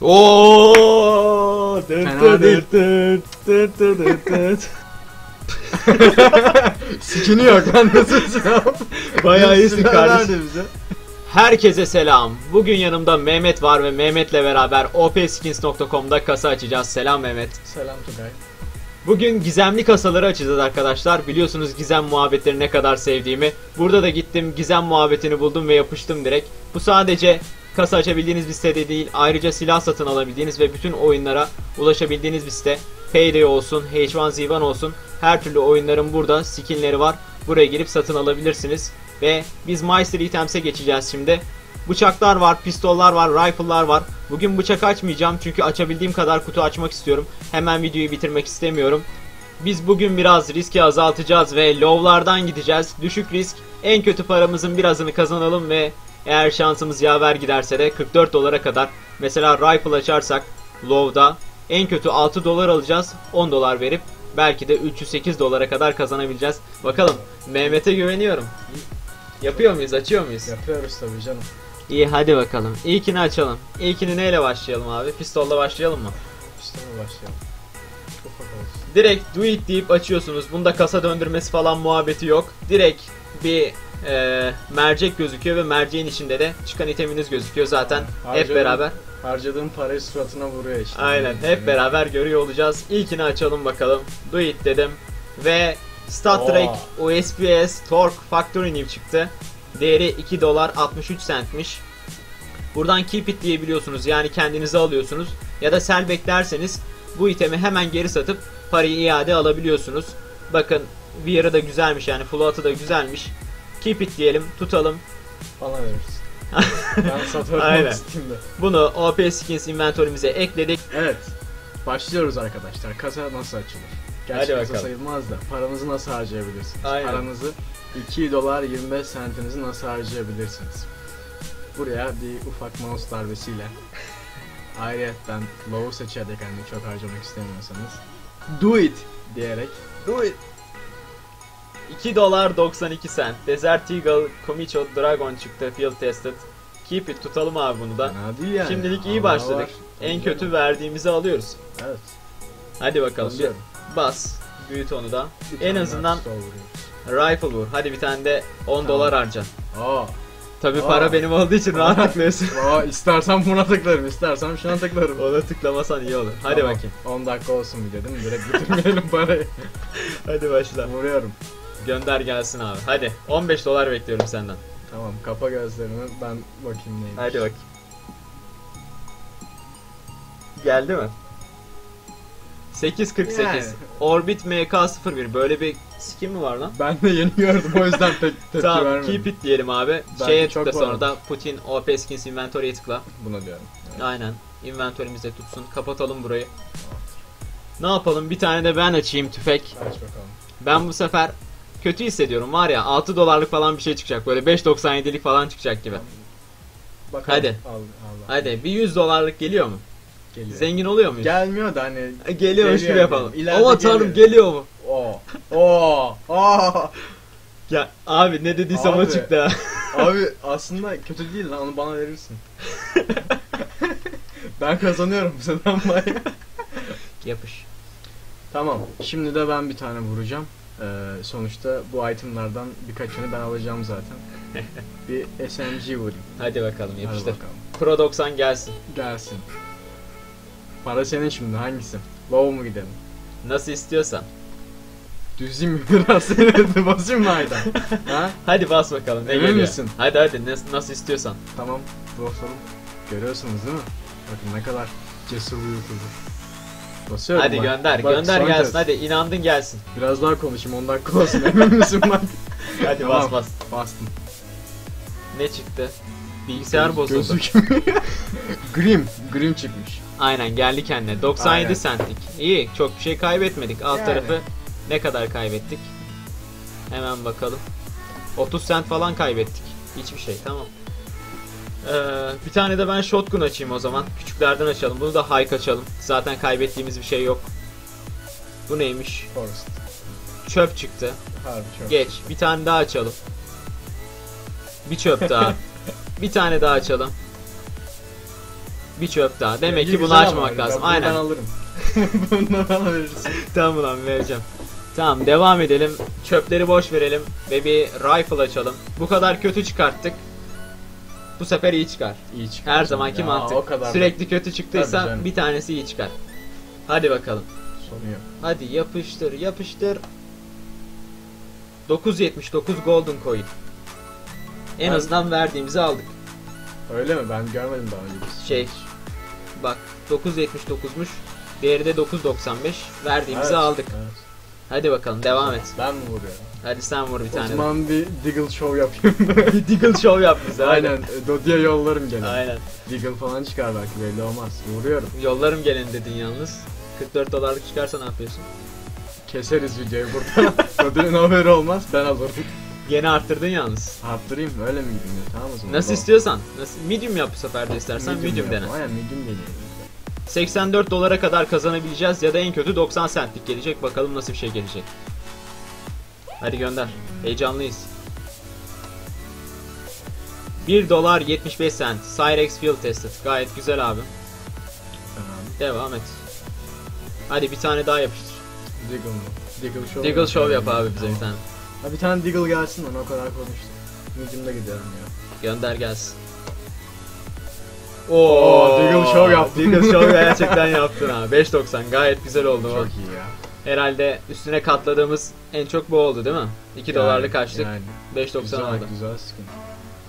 Oo! Fena değil. Sikini yok lan nasıl Bayağı iyisin kardeşim. Herkese selam. Bugün yanımda Mehmet var ve Mehmet'le beraber opskins.com'da kasa açacağız. Selam Mehmet. Selam Tugay. Bugün gizemli kasaları açacağız arkadaşlar. Biliyorsunuz gizem muhabbetleri ne kadar sevdiğimi. Burada da gittim gizem muhabbetini buldum ve yapıştım direkt. Bu sadece kasa açabildiğiniz bir site değil. Ayrıca silah satın alabildiğiniz ve bütün oyunlara ulaşabildiğiniz bir site. Payday olsun, H1Z1 olsun. Her türlü oyunların burada skinleri var. Buraya girip satın alabilirsiniz. Ve biz Meister Items'e geçeceğiz şimdi. Bıçaklar var, pistollar var, rifle'lar var. Bugün bıçak açmayacağım çünkü açabildiğim kadar kutu açmak istiyorum. Hemen videoyu bitirmek istemiyorum. Biz bugün biraz riski azaltacağız ve low'lardan gideceğiz. Düşük risk, en kötü paramızın birazını kazanalım ve eğer şansımız yaver giderse de 44 dolara kadar mesela rifle açarsak low'da en kötü 6 dolar alacağız 10 dolar verip belki de 308 dolara kadar kazanabileceğiz. Bakalım Mehmet'e güveniyorum. Yapıyor muyuz? Açıyor muyuz? Yapıyoruz tabii canım. İyi hadi bakalım. İlkini açalım. İlkini neyle başlayalım abi? Pistolla başlayalım mı? Mi başlayalım? Direkt do it deyip açıyorsunuz. Bunda kasa döndürmesi falan muhabbeti yok. Direkt bir e, mercek gözüküyor ve merceğin içinde de çıkan iteminiz gözüküyor zaten. Hep Harcadığım- beraber. Harcadığım parayı suratına vuruyor işte. Aynen. Hep beraber görüyor olacağız. İlkini açalım bakalım. Do it dedim. Ve Star Trek USPS Torque Factory New çıktı. Değeri 2 dolar 63 centmiş. Buradan keep it diyebiliyorsunuz. Yani kendinize alıyorsunuz. Ya da sell beklerseniz bu itemi hemen geri satıp parayı iade alabiliyorsunuz. Bakın Wear'ı da güzelmiş yani float'ı da güzelmiş. Keep it diyelim, tutalım. Bana verirsin. ben Aynen. Steam'de. Bunu OP Skins inventory'mize ekledik. Evet. Başlıyoruz arkadaşlar. Kasa nasıl açılır? Gerçi Hadi kasa sayılmaz da paranızı nasıl harcayabilirsiniz? Aynen. Paranızı 2 dolar 25 sentinizi nasıl harcayabilirsiniz? Buraya bir ufak mouse darbesiyle ayrıyetten low seçerek hani çok harcamak istemiyorsanız do it diyerek Do it. 2 dolar 92 cent. Desert Eagle Komicho Dragon çıktı field tested. Keep it tutalım abi bunu da. fena değil yani. Şimdilik iyi Allah başladık. var. En Güzel. kötü verdiğimizi alıyoruz. Evet. Hadi bakalım bir Basıyorum. bas. Büyüt onu da. Bir En tane azından daha rifle vur. Hadi bir tane de 10 Tamam. dolar harca. Aa. Tabi Aa. para benim olduğu için rahat tıklıyorsun. Aa istersen buna tıklarım, istersen şuna tıklarım. Ona tıklamasan iyi olur. Hadi Tamam, bakayım. 10 dakika olsun bir dedim. Direkt bitirmeyelim parayı. Hadi başla. Vuruyorum. Gönder gelsin abi. Hadi 15 dolar bekliyorum senden. Tamam kapa gözlerini ben bakayım neymiş. Hadi bakayım. Geldi mi? 848. Yani. Orbit MK01 böyle bir skin mi var lan? Ben de yeni gördüm o yüzden pek tepki tamam vermedim. keep it diyelim abi. Belki Şeye çok tıkla var. sonra da Putin OP skins inventory'e tıkla. Buna diyorum. Evet. Aynen. Inventory'mize tutsun. Kapatalım burayı. Ne yapalım? Bir tane de ben açayım tüfek. Aç bakalım. Ben bu sefer kötü hissediyorum var ya 6 dolarlık falan bir şey çıkacak böyle 5.97'lik falan çıkacak gibi. Bakalım. Hadi. Al, Allah. Hadi bir 100 dolarlık geliyor mu? Geliyor. Zengin oluyor muyuz? Gelmiyor da hani. E, Geliyormuş Geliyor, gibi yapalım. Ama tanrım geliyor. mu? Oo. Oo. Oo. Ya abi ne dediysem o Abi. çıktı ha. Abi aslında kötü değil lan onu bana verirsin. ben kazanıyorum senden bayağı. Yapış. Tamam. Şimdi de ben bir tane vuracağım. Ee, sonuçta bu itemlardan birkaçını ben alacağım zaten. bir SMG vurayım. Hadi bakalım Hadi yapıştır. bakalım. Pro 90 gelsin. Gelsin. Para senin şimdi hangisi? Low mu gidelim? Nasıl istiyorsan. Düzeyim mi biraz basayım mı Aydan? ha? Hadi bas bakalım ne Emin geliyor. misin? Hadi hadi nas- nasıl istiyorsan. Tamam. Basalım. Görüyorsunuz değil mi? Bakın ne kadar cesur bir youtuber. Basıyorum hadi bak. gönder Bak, gönder gelsin kez. hadi inandın gelsin. Biraz daha konuşayım 10 dakika olsun emin misin bak? Hadi Tamam, bas bas. Bastım. Ne çıktı? Bilgisayar bozuldu. Gözükmüyor. Grim. Grim çıkmış. Aynen geldi kendine. 97 Aynen. centlik. İyi çok bir şey kaybetmedik. Alt Yani. tarafı ne kadar kaybettik? Hemen bakalım. 30 cent falan kaybettik. Hiçbir şey tamam. Ee, bir tane de ben shotgun açayım o zaman. Küçüklerden açalım. Bunu da high açalım. Zaten kaybettiğimiz bir şey yok. Bu neymiş? Forest. Çöp çıktı. Harbi çok. Geç. Bir tane daha açalım. Bir çöp daha. bir tane daha açalım. Bir çöp daha. Demek ki bunu açmamak ben lazım. bundan Aynen. alırım. bundan bana verirsin. tamam ulan vereceğim. Tamam devam edelim. Çöpleri boş verelim ve bir rifle açalım. Bu kadar kötü çıkarttık. Bu sefer iyi çıkar. İyi çıkar. Her zamanki Ya, mantık. O kadar Sürekli kötü Tabii çıktıysa bir tanesi iyi çıkar. Hadi bakalım. Sonu yok. Hadi yapıştır yapıştır. 979 golden coin. En Ben- azından verdiğimizi aldık. Öyle mi? Ben görmedim daha önce. Şey, Bak 979'muş. Diğeri de 995. Verdiğimizi Evet, aldık. evet. Hadi bakalım devam et. Ben mi vuruyorum? Hadi sen vur bir O tane. zaman bir Diggle Show yapayım. Bir Diggle show yap bize. Aynen. e, Dodi'ye yollarım gene. Aynen. Diggle falan çıkar belki belli olmaz. Vuruyorum. Yollarım gelin dedin yalnız. 44 dolarlık çıkarsa ne yapıyorsun? Keseriz videoyu burada. Dodi'nin haberi olmaz. Ben alırım. Gene arttırdın yalnız. Arttırayım? Öyle mi gideyim ya? Tamam o zaman. Nasıl istiyorsan. Nasıl medium yap bu sefer de istersen medium, yap. dene. Aynen medium deneyelim. 84 dolara kadar kazanabileceğiz ya da en kötü 90 centlik gelecek. Bakalım nasıl bir şey gelecek. Hadi gönder. Heyecanlıyız. 1 dolar 75 cent. Cyrex Field Tested. Gayet güzel abi. Tamam. Devam et. Hadi bir tane daha yapıştır. Diggle mı? Diggle Show. Diggle Show yap abi bize bir tane. Ha bir tane Diggle gelsin lan o kadar konuştum. Medium'da gidiyorum ya. Gönder gelsin. Oo, Diggle Show yaptın. Diggle Show gerçekten yaptın ha. 5.90 gayet güzel oldu. Çok iyi. Herhalde üstüne katladığımız en çok bu oldu değil mi? 2 dolarlık Yani- açtık. Yani. 5.90 Güzel, oldu. güzel sıkıntı.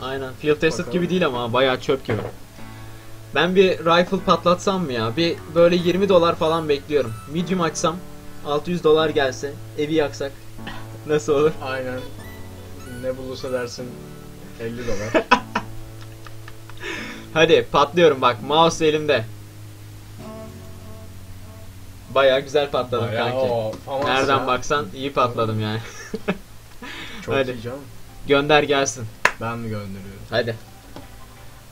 Aynen. Field tested Bakalım. gibi değil ama bayağı çöp gibi. Ben bir rifle patlatsam mı ya? Bir böyle 20 dolar falan bekliyorum. Medium açsam 600 dolar gelse evi yaksak nasıl olur? Aynen. Ne bulursa dersin 50 dolar. Hadi patlıyorum bak mouse elimde. Bayağı güzel patladım Bayağı kanki. o, famas Nereden ya. baksan iyi patladım yani. Çok Hadi. iyi canım. Gönder gelsin. Ben mi gönderiyorum? Hadi.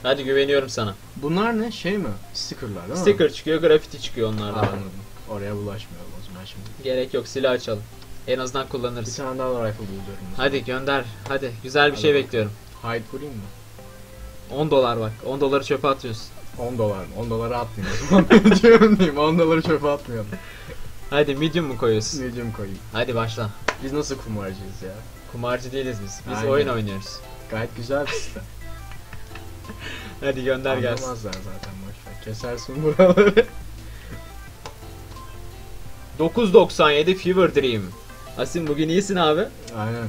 Hadi güveniyorum sana. Bunlar ne şey mi? Stickerlar değil mi? Sticker çıkıyor, grafiti çıkıyor onlardan. Anladım. Oraya bulaşmayalım o zaman şimdi. Gerek yok, silah açalım. En azından Bir kullanırız. tane daha rifle buluyorum. Hadi gönder. Hadi güzel bir Hadi şey bekliyorum. Hide vurayım mı? 10 dolar bak. 10 doları çöpe atıyorsun. 10 dolar mı? 10 doları atmayayım diyorum diyeyim 10 doları çöpe atmayalım. Hadi medium mu koyuyorsun? Medium koyayım. Hadi başla. Biz nasıl kumarcıyız ya? Kumarcı değiliz biz. Biz Aynen. oyun oynuyoruz. Gayet güzel bir sistem. Hadi gönder gelsin. Anlamazlar zaten boşver. Kesersin buraları. 9.97 Fever Dream. Asim bugün iyisin abi. Aynen.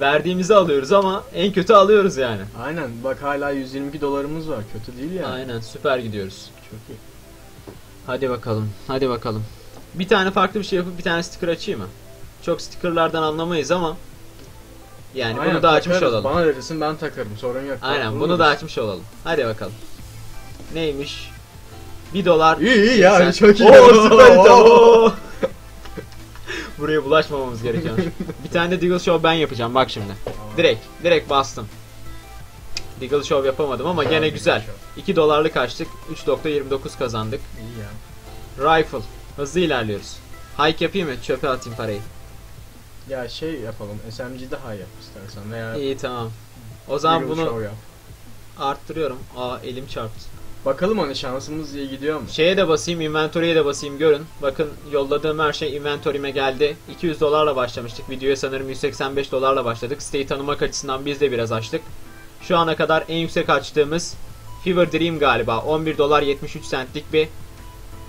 Verdiğimizi alıyoruz ama en kötü alıyoruz yani. Aynen. Bak hala 122 dolarımız var. Kötü değil yani. Aynen süper gidiyoruz. Çok iyi. Hadi bakalım. Hadi bakalım. Bir tane farklı bir şey yapıp bir tane sticker açayım mı? Çok stickerlardan anlamayız ama yani Aynen, bunu da açmış takarız. olalım. Bana verirsin ben takarım. Sorun yok. Aynen bunu Buluruz. da açmış olalım. Hadi bakalım. Neymiş? 1 dolar. İyi iyi ya. Sen- Çok iyi. Oo süper. Buraya bulaşmamamız gerekiyor. bir tane de Diggle Show ben yapacağım bak şimdi. Direkt, direkt bastım. Diggle Show yapamadım ama gene güzel. Show. 2 dolarlık açtık. 3.29 kazandık. İyi ya. Rifle. Hızlı ilerliyoruz. Hike yapayım mı? Çöpe atayım parayı. Ya şey yapalım. SMG'de high yap istersen veya İyi tamam. O zaman bunu arttırıyorum. Aa elim çarptı. Bakalım hani şansımız iyi gidiyor mu? Şeye de basayım, inventory'e de basayım görün. Bakın yolladığım her şey inventory'me geldi. 200 dolarla başlamıştık. Videoya sanırım 185 dolarla başladık. Siteyi tanımak açısından biz de biraz açtık. Şu ana kadar en yüksek açtığımız Fever Dream galiba. 11 dolar 73 centlik bir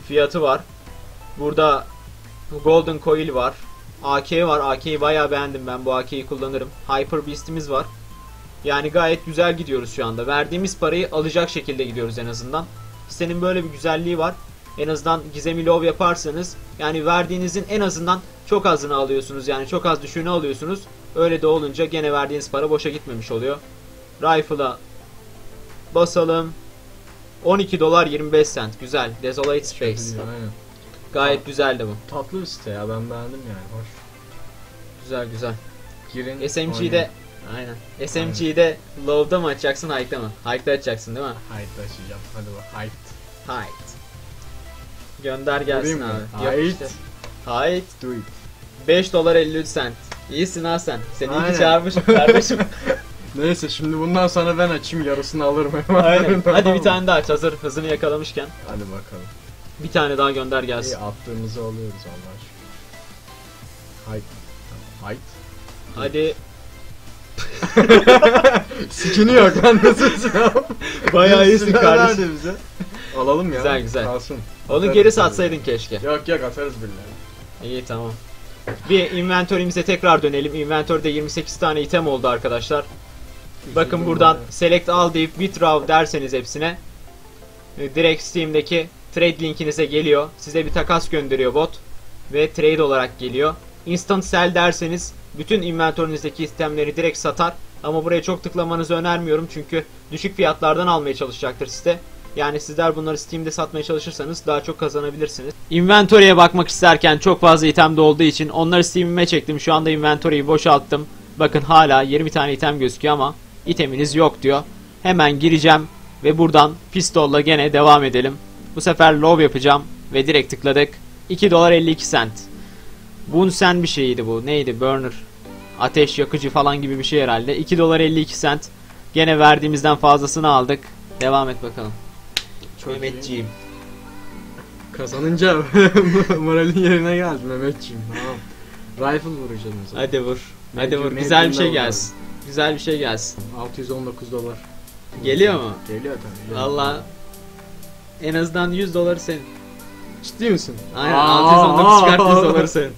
fiyatı var. Burada Golden Coil var. AK var. AK'yi bayağı beğendim ben. Bu AK'yi kullanırım. Hyper Beast'imiz var. Yani gayet güzel gidiyoruz şu anda. Verdiğimiz parayı alacak şekilde gidiyoruz en azından. Sitenin böyle bir güzelliği var. En azından gizemi love yaparsanız yani verdiğinizin en azından çok azını alıyorsunuz. Yani çok az düşüğünü alıyorsunuz. Öyle de olunca gene verdiğiniz para boşa gitmemiş oluyor. Rifle'a basalım. 12 dolar 25 cent. Güzel. Desolate Space. Gayet güzeldi bu. Tatlı bir site ya ben beğendim yani hoş. Güzel güzel. Girin. SMG'de aynen. SMG'de love'da mı açacaksın, hike'da mı? Hike'da açacaksın değil mi? Hype'da açacağım. Hadi bak hype. Hike. Gönder gelsin Vurayım mı? abi. Hype. işte. Hike. Do it. 5 dolar 53 cent. İyisin ha sen. Seni iyi Aynen. ki çağırmışım kardeşim. Neyse şimdi bundan sonra ben açayım yarısını alırım. Aynen. Tamam Hadi bir mı? tane daha aç hazır hızını yakalamışken. Hadi bakalım. Bir tane daha gönder gelsin. İyi attığımızı alıyoruz Allah aşkına. Tamam, Hayt. Hadi. Sikini yok lan nasıl sınav? Bayağı iyisin kardeşim. nerede bize? Alalım ya. Güzel, güzel. Kalsın. Onu Atarız geri satsaydın keşke. Yok yok atarız birileri. İyi tamam. Bir inventörümüze tekrar dönelim. Inventörde 28 tane item oldu arkadaşlar. Bakın buradan select all deyip withdraw derseniz hepsine e, direkt Steam'deki trade linkinize geliyor. Size bir takas gönderiyor bot ve trade olarak geliyor. Instant sell derseniz bütün inventörünüzdeki itemleri direkt satar. Ama buraya çok tıklamanızı önermiyorum çünkü düşük fiyatlardan almaya çalışacaktır site. Yani sizler bunları Steam'de satmaya çalışırsanız daha çok kazanabilirsiniz. Inventory'e bakmak isterken çok fazla item de olduğu için onları Steam'ime çektim. Şu anda inventory'yi boşalttım. Bakın hala 20 tane item gözüküyor ama iteminiz yok diyor. Hemen gireceğim ve buradan pistolla gene devam edelim. Bu sefer low yapacağım ve direkt tıkladık. 2 dolar 52 cent. Bunsen bir şeydi bu. Neydi? Burner. Ateş yakıcı falan gibi bir şey herhalde. 2 dolar 52 cent. Gene verdiğimizden fazlasını aldık. Devam et bakalım. Mehmetciğim. Kazanınca moralin yerine geldi Mehmetciğim. Tamam. Rifle vuracağız mesela. Hadi vur. Hadi vur. Güzel bir şey gelsin. Güzel bir şey gelsin. 619 dolar. Geliyor mu? Geliyor tabii. Valla en azından 100 doları senin. Ciddi misin? Aynen Aa, 619 çıkart 100 aa. doları senin.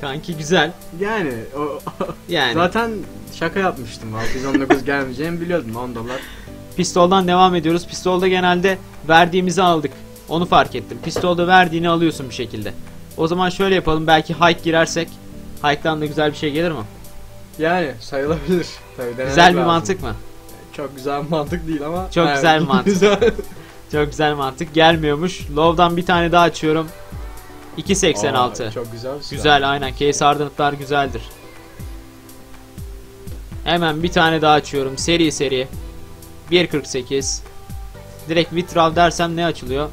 Kanki güzel. Yani o, Yani zaten şaka yapmıştım. 619 gelmeyeceğini biliyordum 10 dolar. pistoldan devam ediyoruz. Pistolda genelde verdiğimizi aldık. Onu fark ettim. Pistolda verdiğini alıyorsun bir şekilde. O zaman şöyle yapalım. Belki hike girersek hike'dan da güzel bir şey gelir mi? Yani sayılabilir. Tabii Güzel bir lazım. mantık mı? Çok güzel bir mantık değil ama. Çok güzel bir mantık. Güzel. Çok güzel mantık. Gelmiyormuş. Low'dan bir tane daha açıyorum. 2.86. Aa, Çok güzel bir silah. Güzel aynen. Case hardened'lar güzeldir. Hemen bir tane daha açıyorum. Seri seri. 1.48. Direkt withdraw dersem ne açılıyor?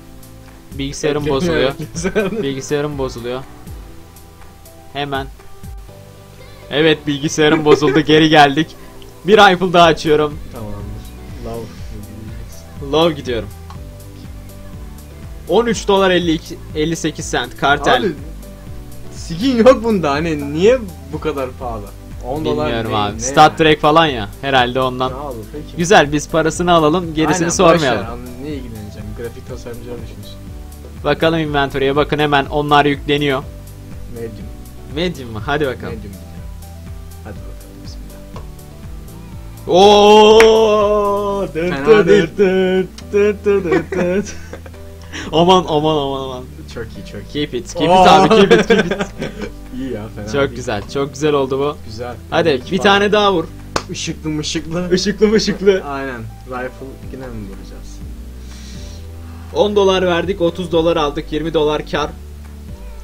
Bilgisayarım bozuluyor. Bilgisayarım bozuluyor. Hemen. Evet bilgisayarım bozuldu. Geri geldik. Bir rifle daha açıyorum. Tamamdır. Love. Low gidiyorum. 13 dolar 52 58 cent kartel. Abi skin yok bunda hani niye bu kadar pahalı? 10 dolar Bilmiyorum abi. ne Stat yani? Trek falan ya. Herhalde ondan. Ne oldu peki? Güzel biz parasını alalım gerisini Aynen, sormayalım. ver, anla- Ne ilgileneceğim? Grafik tasarımcılar düşünsün. Bakalım inventory'e bakın hemen onlar yükleniyor. Medium. Medium mu? Hadi bakalım. Medium. Hadi bakalım bismillah. Oo! Fena değil. aman aman aman aman. Çok iyi çok iyi. Keep it. Keep Oo. it abi. Keep it. Keep it. İyi ya fena Çok değil. güzel. Çok güzel oldu bu. Güzel. Hadi bir falan. tane daha vur. Işıklı mışıklı. Işıklı mışıklı. Aynen. Rifle yine mi vuracağız? 10 dolar verdik. 30 dolar aldık. 20 dolar kar.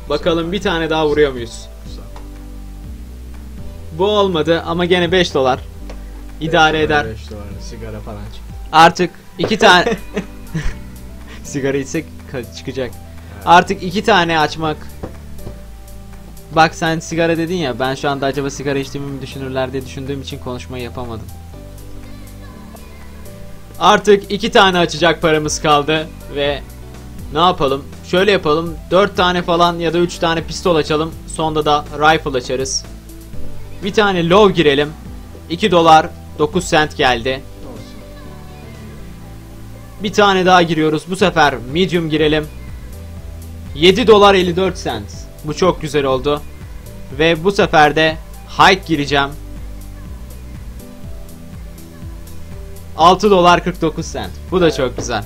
Bakalım bir tane daha vuruyor muyuz? Güzel. Bu olmadı ama gene 5 dolar. İdare Beş dolar, eder. beş dolar. Sigara falan çıktı. Artık iki tane sigara içsek ka- çıkacak. Artık iki tane açmak. Bak sen sigara dedin ya ben şu anda acaba sigara içtiğimi mi düşünürler diye düşündüğüm için konuşmayı yapamadım. Artık iki tane açacak paramız kaldı ve ne yapalım? Şöyle yapalım. 4 tane falan ya da 3 tane pistol açalım. Sonda da rifle açarız. Bir tane low girelim. 2 dolar 9 cent geldi. Bir tane daha giriyoruz. Bu sefer medium girelim. 7 dolar 54 cent. Bu çok güzel oldu. Ve bu sefer de hike gireceğim. 6 dolar 49 cent. Bu da çok güzel.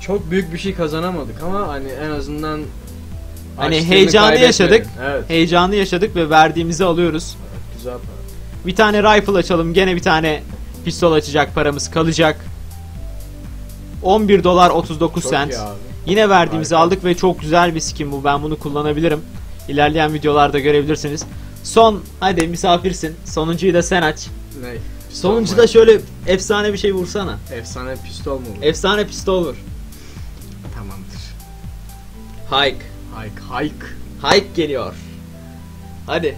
Çok büyük bir şey kazanamadık ama hani en azından Hani heyecanı yaşadık. Evet. Heyecanı yaşadık ve verdiğimizi alıyoruz. Evet, Güzel para. Bir tane rifle açalım. Gene bir tane pistol açacak paramız kalacak. 11 dolar 39 Çok cent. iyi abi. Yine verdiğimizi Harika. aldık ve çok güzel bir skin bu. Ben bunu kullanabilirim. İlerleyen videolarda görebilirsiniz. Son hadi misafirsin. Sonuncuyu da sen aç. Ne? Pistol Sonuncuda mu? şöyle efsane bir şey vursana. Efsane pistol mu? bu? Efsane pistol vur. Tamamdır. Hike. Hike hike. Hike geliyor. Hadi.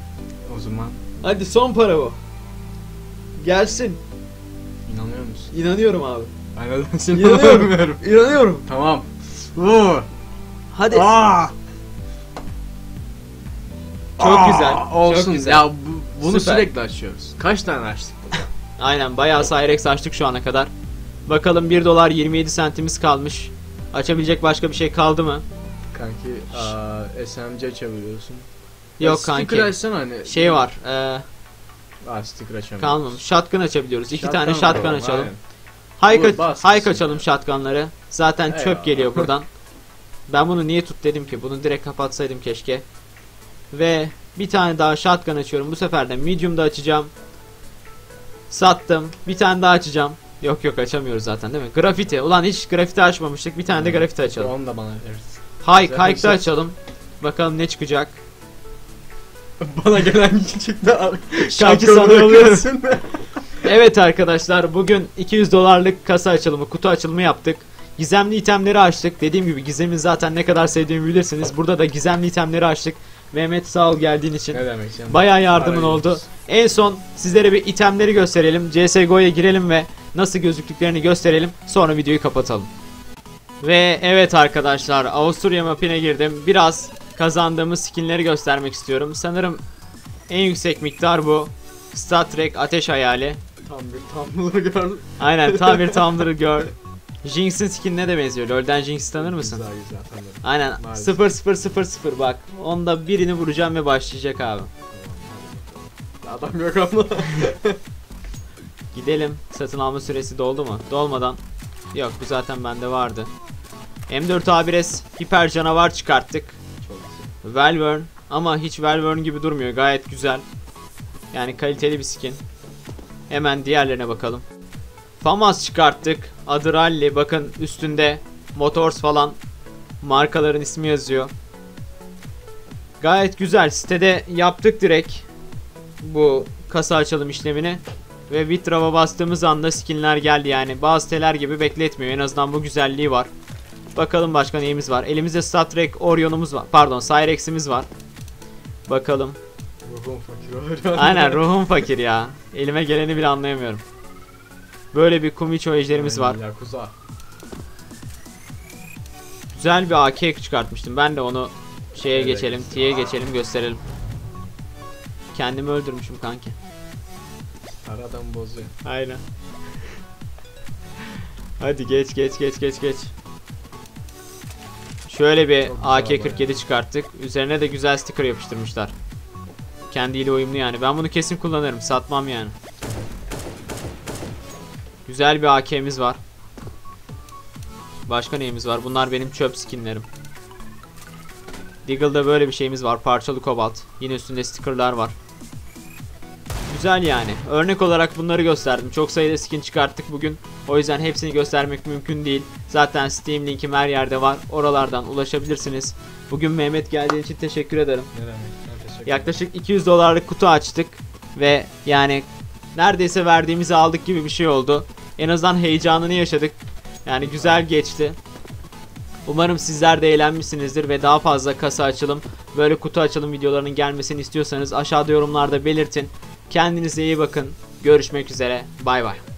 O zaman Hadi son para bu. Gelsin. İnanıyor musun? İnanıyorum abi. Ben neden seni İnanıyorum. İnanıyorum. Tamam. Oo. Hadi. Aa. Çok Aa, güzel. Olsun. Çok güzel. Ya bu, bunu Süper. sürekli açıyoruz. Kaç tane açtık? Aynen bayağı Cyrex açtık şu ana kadar. Bakalım 1 dolar 27 sentimiz kalmış. Açabilecek başka bir şey kaldı mı? Kanki aa, SMC açabiliyorsun. Yok Sticker kanki. açsana hani. Şey var. E, Aa sticker açamıyorum. kalmamış. Shotgun açabiliyoruz. İki Shotgun tane shotgun açalım. aynen. Hike, Vur, bas hike gitsin açalım ya. shotgunları. Zaten Eyvallah. çöp geliyor buradan. Ben bunu niye tut dedim ki? Bunu direkt kapatsaydım keşke. Ve bir tane daha shotgun açıyorum. Bu sefer de medium'da açacağım. Sattım. Bir tane daha açacağım. Yok yok açamıyoruz zaten değil mi? Grafiti. Ulan hiç grafiti açmamıştık. Bir tane de grafiti açalım. Onu da bana veririz. Hike'da güzel. açalım. Bakalım ne çıkacak. bana gelen çıktı. Kanki sana alıyorum. Evet arkadaşlar bugün 200 dolarlık kasa açılımı, kutu açılımı yaptık. Gizemli itemleri açtık. Dediğim gibi Gizem'in zaten ne kadar sevdiğimi bilirsiniz. Burada da gizemli itemleri açtık. Mehmet sağ ol geldiğin için. ne demek canım? Bayağı yardımın oldu. En son sizlere bir itemleri gösterelim. CSGO'ya girelim ve nasıl gözüktüklerini gösterelim. Sonra videoyu kapatalım. Ve evet arkadaşlar Avusturya mapine girdim. Biraz kazandığımız skinleri göstermek istiyorum. Sanırım en yüksek miktar bu. Star Trek Ateş Hayali. Tam bir Tumblr gördüm. Aynen tam bir Tumblr Girl. Jinx'in skinine de benziyor. LoL'den Jinx tanır mısın? Güzel güzel tanırım. Aynen Maalesef. 0000 bak. Onda birini vuracağım ve başlayacak abi. Adam yok ama. Gidelim. Satın alma süresi doldu mu? Dolmadan. Yok bu zaten bende vardı. M4A1S hiper canavar çıkarttık. Çok güzel. Velvern ama hiç Velvern gibi durmuyor. Gayet güzel. Yani kaliteli bir skin. Hemen diğerlerine bakalım. FAMAS çıkarttık. Adı Rally. Bakın üstünde Motors falan markaların ismi yazıyor. Gayet güzel. Sitede yaptık direkt bu kasa açılım işlemini. Ve Withdraw'a bastığımız anda skinler geldi yani. Bazı siteler gibi bekletmiyor. En azından bu güzelliği var. Bakalım başka neyimiz var. Elimizde Star Trek Orion'umuz var. Pardon Cyrex'imiz var. Bakalım. Ruhum fakir. Aynen ruhum fakir ya. Elime geleni bile anlayamıyorum. Böyle bir Kumicho ejderimiz var. Yakuza. Güzel bir AK çıkartmıştım. Ben de onu şeye Evet. geçelim, T'ye geçelim gösterelim. Kendimi öldürmüşüm kanki. Aradan bozuyor. Aynen. Hadi geç geç geç geç geç. Şöyle bir Çok güzel AK-47 çıkarttık. Üzerine de güzel sticker yapıştırmışlar. Kendiyle uyumlu yani. Ben bunu kesin kullanırım. Satmam yani. Güzel bir AK'miz var. Başka neyimiz var? Bunlar benim çöp skinlerim. Deagle'da böyle bir şeyimiz var. Parçalı kobalt. Yine üstünde stickerlar var. Güzel yani. Örnek olarak bunları gösterdim. Çok sayıda skin çıkarttık bugün. O yüzden hepsini göstermek mümkün değil. Zaten Steam linkim her yerde var. Oralardan ulaşabilirsiniz. Bugün Mehmet geldiğin için teşekkür ederim. Ne demek? Yaklaşık 200 dolarlık kutu açtık ve yani neredeyse verdiğimizi aldık gibi bir şey oldu. En azından heyecanını yaşadık. Yani güzel geçti. Umarım sizler de eğlenmişsinizdir ve daha fazla kasa açılım, böyle kutu açılım videolarının gelmesini istiyorsanız aşağıda yorumlarda belirtin. Kendinize iyi bakın. Görüşmek üzere. Bay bay.